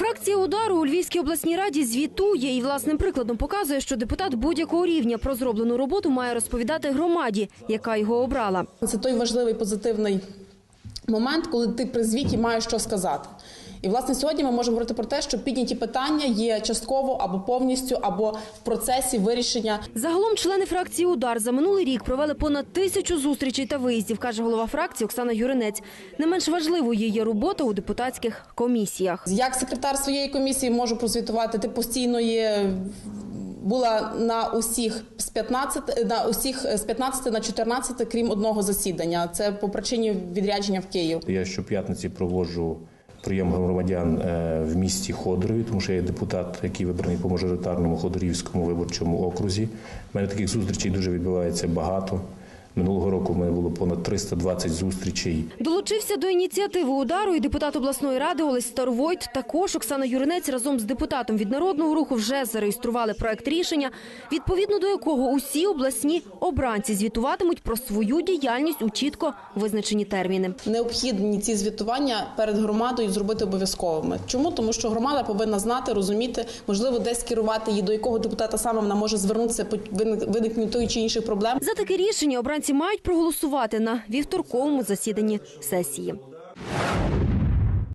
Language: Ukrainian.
Фракція удару у Львівській обласній раді звітує і власним прикладом показує, що депутат будь-якого рівня про зроблену роботу має розповідати громаді, яка його обрала. Це той важливий позитивний момент, коли ти при звіті маєш що сказати. І власне сьогодні ми можемо говорити про те, що підняті питання є частково або повністю, або в процесі вирішення. Загалом члени фракції Удар за минулий рік провели понад тисячу зустрічей та виїздів, каже голова фракції Оксана Юринець. Не менш важливою є робота у депутатських комісіях. Як секретар своєї комісії можу прозвітувати, ти постійно є. Була на усіх з 15, на усіх з 15 на 14, крім одного засідання. Це по причині відрядження в Київ. Я щоп'ятниці проводжу прийом громадян е, в місті Ходорові, тому що я є депутат, який вибраний по мажоритарному Ходорівському виборчому окрузі. У мене таких зустрічей дуже відбувається багато. Минулого року в мене було понад 320 зустрічей. Долучився до ініціативи удару і депутат обласної ради Олесь Старовойт. Також Оксана Юринець разом з депутатом від народного руху вже зареєстрували проект рішення, відповідно до якого усі обласні обранці звітуватимуть про свою діяльність у чітко визначені терміни. Необхідні ці звітування перед громадою зробити обов'язковими. Чому? Тому що громада повинна знати, розуміти, можливо, десь керувати її, до якого депутата саме вона може звернутися по виник- виникненню чи інших проблем. За таке рішення обранці мають проголосувати на вівторковому засіданні сесії.